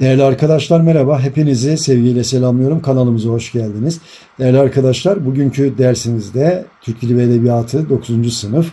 Değerli arkadaşlar merhaba. Hepinizi sevgiyle selamlıyorum. Kanalımıza hoş geldiniz. Değerli arkadaşlar bugünkü dersimizde Türk Dili ve Edebiyatı 9. sınıf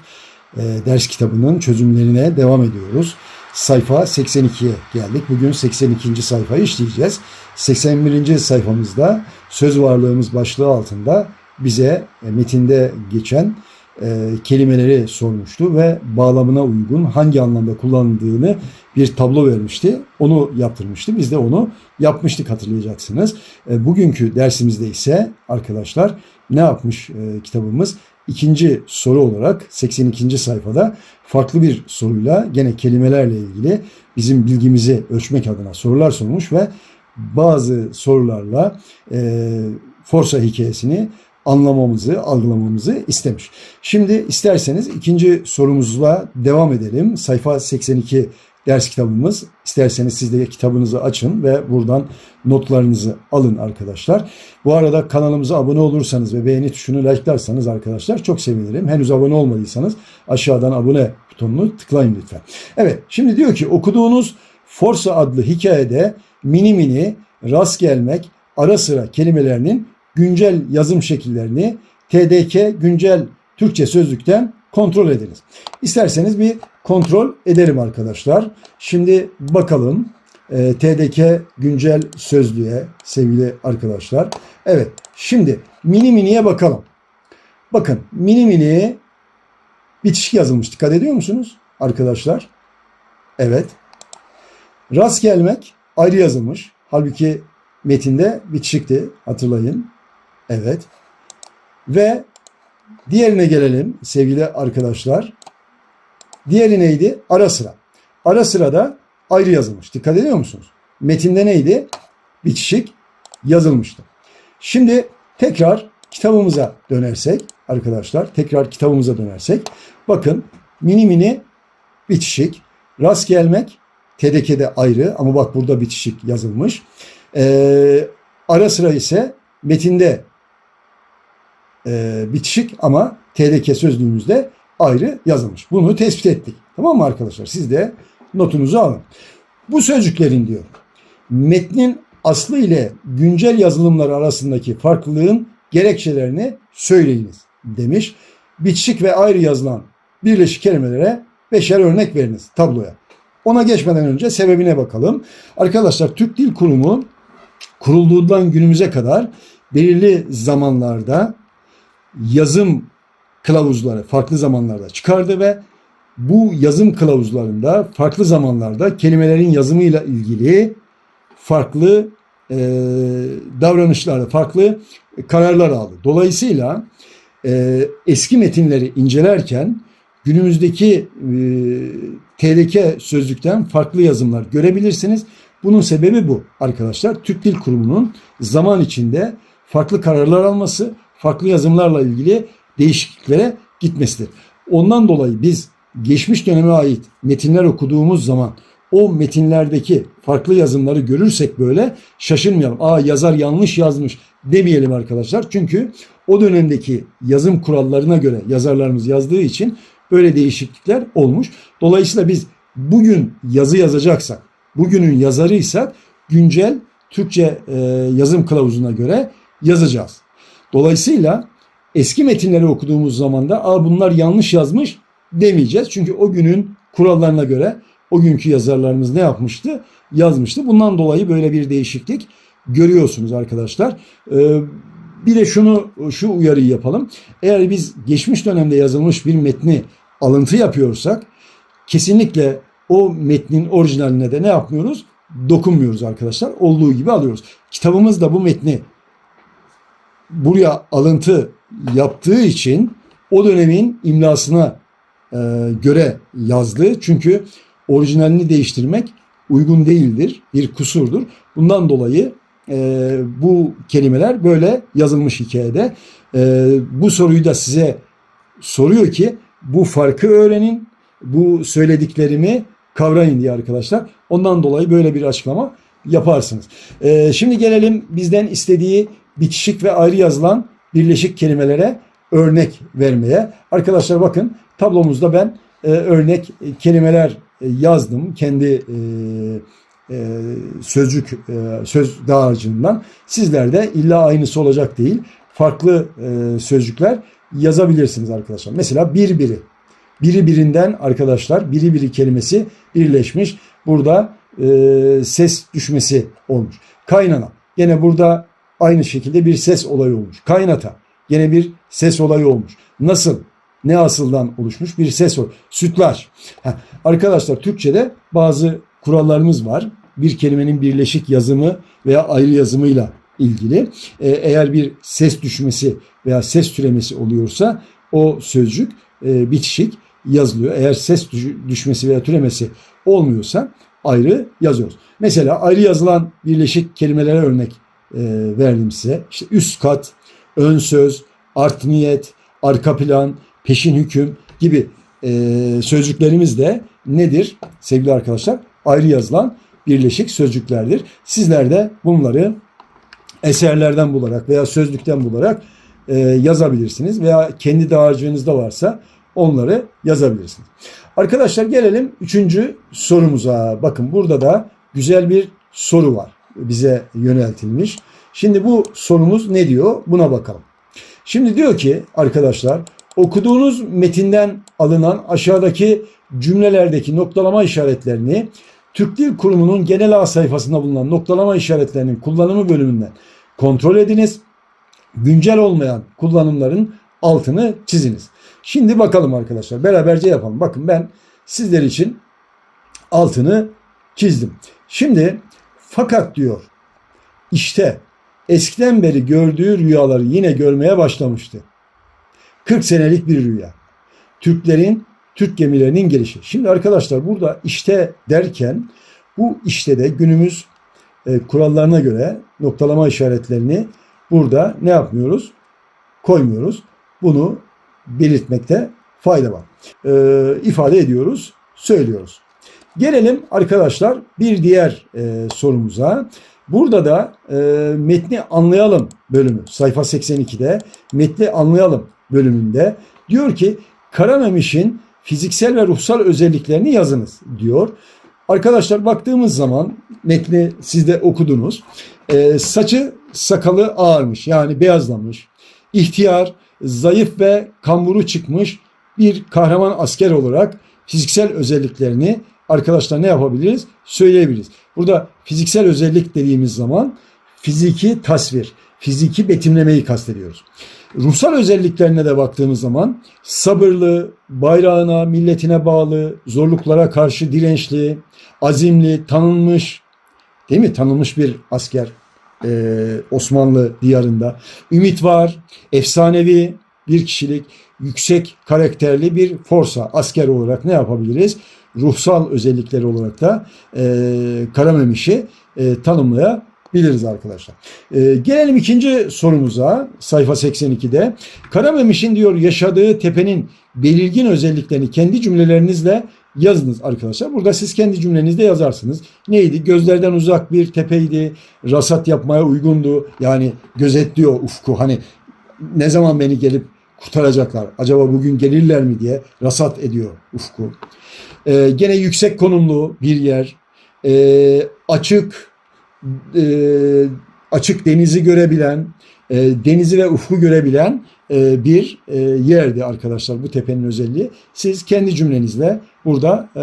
e, ders kitabının çözümlerine devam ediyoruz. Sayfa 82'ye geldik. Bugün 82. sayfayı işleyeceğiz. 81. sayfamızda söz varlığımız başlığı altında bize e, metinde geçen e, kelimeleri sormuştu ve bağlamına uygun hangi anlamda kullanıldığını bir tablo vermişti. Onu yaptırmıştı. Biz de onu yapmıştık hatırlayacaksınız. E, bugünkü dersimizde ise arkadaşlar ne yapmış e, kitabımız? İkinci soru olarak 82. sayfada farklı bir soruyla gene kelimelerle ilgili bizim bilgimizi ölçmek adına sorular sormuş ve bazı sorularla e, Forsa hikayesini anlamamızı, algılamamızı istemiş. Şimdi isterseniz ikinci sorumuzla devam edelim. Sayfa 82 ders kitabımız. İsterseniz siz de kitabınızı açın ve buradan notlarınızı alın arkadaşlar. Bu arada kanalımıza abone olursanız ve beğeni tuşunu like'larsanız arkadaşlar çok sevinirim. Henüz abone olmadıysanız aşağıdan abone butonunu tıklayın lütfen. Evet şimdi diyor ki okuduğunuz Forsa adlı hikayede mini mini, rast gelmek, ara sıra kelimelerinin güncel yazım şekillerini TDK güncel Türkçe sözlükten kontrol ediniz. İsterseniz bir kontrol edelim arkadaşlar. Şimdi bakalım e, TDK güncel sözlüğe sevgili arkadaşlar. Evet şimdi mini miniye bakalım. Bakın mini mini bitişik yazılmış. Dikkat ediyor musunuz arkadaşlar? Evet. Rast gelmek ayrı yazılmış. Halbuki metinde bitişikti hatırlayın. Evet. Ve diğerine gelelim sevgili arkadaşlar. Diğeri neydi? Ara sıra. Ara sırada ayrı yazılmış. Dikkat ediyor musunuz? Metinde neydi? Bitişik yazılmıştı. Şimdi tekrar kitabımıza dönersek arkadaşlar tekrar kitabımıza dönersek bakın mini mini bitişik rast gelmek TDK'de ayrı ama bak burada bitişik yazılmış. Ee, ara sıra ise metinde e, bitişik ama TDK sözlüğümüzde ayrı yazılmış. Bunu tespit ettik. Tamam mı arkadaşlar? Siz de notunuzu alın. Bu sözcüklerin diyor metnin aslı ile güncel yazılımlar arasındaki farklılığın gerekçelerini söyleyiniz demiş. Bitişik ve ayrı yazılan birleşik kelimelere beşer örnek veriniz tabloya. Ona geçmeden önce sebebine bakalım. Arkadaşlar Türk Dil Kurumu kurulduğundan günümüze kadar belirli zamanlarda yazım kılavuzları farklı zamanlarda çıkardı ve bu yazım kılavuzlarında farklı zamanlarda kelimelerin yazımıyla ilgili farklı e, davranışlarda farklı kararlar aldı. Dolayısıyla e, eski metinleri incelerken günümüzdeki e, TDK sözlükten farklı yazımlar görebilirsiniz. Bunun sebebi bu arkadaşlar. Türk Dil Kurumu'nun zaman içinde farklı kararlar alması, farklı yazımlarla ilgili değişikliklere gitmesidir. Ondan dolayı biz geçmiş döneme ait metinler okuduğumuz zaman o metinlerdeki farklı yazımları görürsek böyle şaşırmayalım. Aa yazar yanlış yazmış demeyelim arkadaşlar. Çünkü o dönemdeki yazım kurallarına göre yazarlarımız yazdığı için böyle değişiklikler olmuş. Dolayısıyla biz bugün yazı yazacaksak, bugünün yazarıysak güncel Türkçe e, yazım kılavuzuna göre yazacağız. Dolayısıyla eski metinleri okuduğumuz zaman da Aa, bunlar yanlış yazmış demeyeceğiz. Çünkü o günün kurallarına göre o günkü yazarlarımız ne yapmıştı? Yazmıştı. Bundan dolayı böyle bir değişiklik görüyorsunuz arkadaşlar. Ee, bir de şunu şu uyarıyı yapalım. Eğer biz geçmiş dönemde yazılmış bir metni alıntı yapıyorsak kesinlikle o metnin orijinaline de ne yapmıyoruz? Dokunmuyoruz arkadaşlar. Olduğu gibi alıyoruz. Kitabımız da bu metni buraya alıntı yaptığı için o dönemin imlasına e, göre yazdı. Çünkü orijinalini değiştirmek uygun değildir, bir kusurdur. Bundan dolayı e, bu kelimeler böyle yazılmış hikayede. E, bu soruyu da size soruyor ki bu farkı öğrenin, bu söylediklerimi kavrayın diye arkadaşlar. Ondan dolayı böyle bir açıklama yaparsınız. E, şimdi gelelim bizden istediği bitişik ve ayrı yazılan birleşik kelimelere örnek vermeye. Arkadaşlar bakın tablomuzda ben e, örnek kelimeler e, yazdım. Kendi e, e, sözcük e, söz dağarcığından sizler de illa aynısı olacak değil. Farklı e, sözcükler yazabilirsiniz arkadaşlar. Mesela birbiri. Biri birinden arkadaşlar biri biri kelimesi birleşmiş. Burada e, ses düşmesi olmuş. Kaynana. Gene burada aynı şekilde bir ses olayı olmuş. Kaynata. Gene bir ses olayı olmuş. Nasıl? Ne asıldan oluşmuş? Bir ses o. Sütlaç. Heh, arkadaşlar Türkçe'de bazı kurallarımız var. Bir kelimenin birleşik yazımı veya ayrı yazımıyla ilgili. Ee, eğer bir ses düşmesi veya ses türemesi oluyorsa o sözcük e, bitişik yazılıyor. Eğer ses düş- düşmesi veya türemesi olmuyorsa ayrı yazıyoruz. Mesela ayrı yazılan birleşik kelimelere örnek verdim size. İşte üst kat, ön söz, art niyet, arka plan, peşin hüküm gibi e, sözcüklerimiz de nedir sevgili arkadaşlar? Ayrı yazılan birleşik sözcüklerdir. Sizler de bunları eserlerden bularak veya sözlükten bularak e, yazabilirsiniz veya kendi dağarcığınızda varsa onları yazabilirsiniz. Arkadaşlar gelelim üçüncü sorumuza. Bakın burada da güzel bir soru var bize yöneltilmiş. Şimdi bu sorumuz ne diyor? Buna bakalım. Şimdi diyor ki arkadaşlar okuduğunuz metinden alınan aşağıdaki cümlelerdeki noktalama işaretlerini Türk Dil Kurumu'nun genel ağ sayfasında bulunan noktalama işaretlerinin kullanımı bölümünden kontrol ediniz. Güncel olmayan kullanımların altını çiziniz. Şimdi bakalım arkadaşlar beraberce yapalım. Bakın ben sizler için altını çizdim. Şimdi fakat diyor işte eskiden beri gördüğü rüyaları yine görmeye başlamıştı. 40 senelik bir rüya. Türklerin, Türk gemilerinin gelişi. Şimdi arkadaşlar burada işte derken bu işte de günümüz e, kurallarına göre noktalama işaretlerini burada ne yapmıyoruz? Koymuyoruz. Bunu belirtmekte fayda var. E, ifade ediyoruz, söylüyoruz. Gelelim arkadaşlar bir diğer e, sorumuza. Burada da e, metni anlayalım bölümü sayfa 82'de metni anlayalım bölümünde diyor ki Karamemiş'in fiziksel ve ruhsal özelliklerini yazınız diyor. Arkadaşlar baktığımız zaman metni siz de okudunuz. E, saçı sakalı ağarmış yani beyazlamış. İhtiyar, zayıf ve kamburu çıkmış bir kahraman asker olarak fiziksel özelliklerini arkadaşlar ne yapabiliriz? Söyleyebiliriz. Burada fiziksel özellik dediğimiz zaman fiziki tasvir, fiziki betimlemeyi kastediyoruz. Ruhsal özelliklerine de baktığımız zaman sabırlı, bayrağına, milletine bağlı, zorluklara karşı dirençli, azimli, tanınmış, değil mi? Tanınmış bir asker e, Osmanlı diyarında. Ümit var, efsanevi bir kişilik, yüksek karakterli bir forsa, asker olarak ne yapabiliriz? Ruhsal özellikleri olarak da e, Karamemiş'i e, tanımlayabiliriz arkadaşlar. E, gelelim ikinci sorumuza sayfa 82'de. Karamemiş'in diyor yaşadığı tepenin belirgin özelliklerini kendi cümlelerinizle yazınız arkadaşlar. Burada siz kendi cümlenizde yazarsınız. Neydi? Gözlerden uzak bir tepeydi. Rasat yapmaya uygundu. Yani gözetliyor ufku. Hani ne zaman beni gelip kurtaracaklar? Acaba bugün gelirler mi diye rasat ediyor ufku. Ee, gene yüksek konumlu bir yer. Ee, açık e, açık denizi görebilen, e, denizi ve ufku görebilen bir e, yerdi arkadaşlar bu tepenin özelliği. Siz kendi cümlenizle burada e,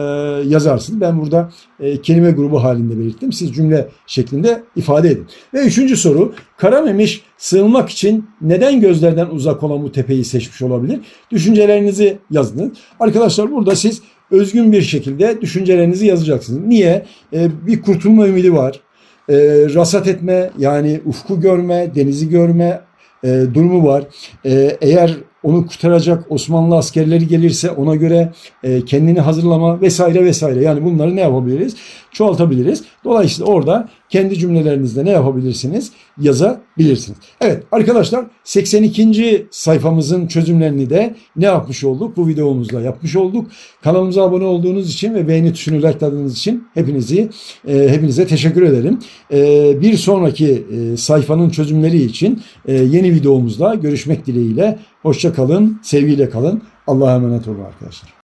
yazarsınız. Ben burada e, kelime grubu halinde belirttim. Siz cümle şeklinde ifade edin. Ve üçüncü soru. Karamemiş sığınmak için neden gözlerden uzak olan bu tepeyi seçmiş olabilir? Düşüncelerinizi yazın. Arkadaşlar burada siz özgün bir şekilde düşüncelerinizi yazacaksınız. Niye? E, bir kurtulma ümidi var. E, rasat etme yani ufku görme, denizi görme e, durumu var. E, eğer onu kurtaracak Osmanlı askerleri gelirse ona göre e, kendini hazırlama vesaire vesaire. Yani bunları ne yapabiliriz? Çoğaltabiliriz. Dolayısıyla orada kendi cümlelerinizde ne yapabilirsiniz? Yazabilirsiniz. Evet arkadaşlar 82. sayfamızın çözümlerini de ne yapmış olduk? Bu videomuzda yapmış olduk. Kanalımıza abone olduğunuz için ve beğeni tuşunu likeladığınız için hepinizi e, hepinize teşekkür ederim. E, bir sonraki sayfanın çözümleri için yeni videomuzda görüşmek dileğiyle. Hoşça kalın, sevgiyle kalın. Allah'a emanet olun arkadaşlar.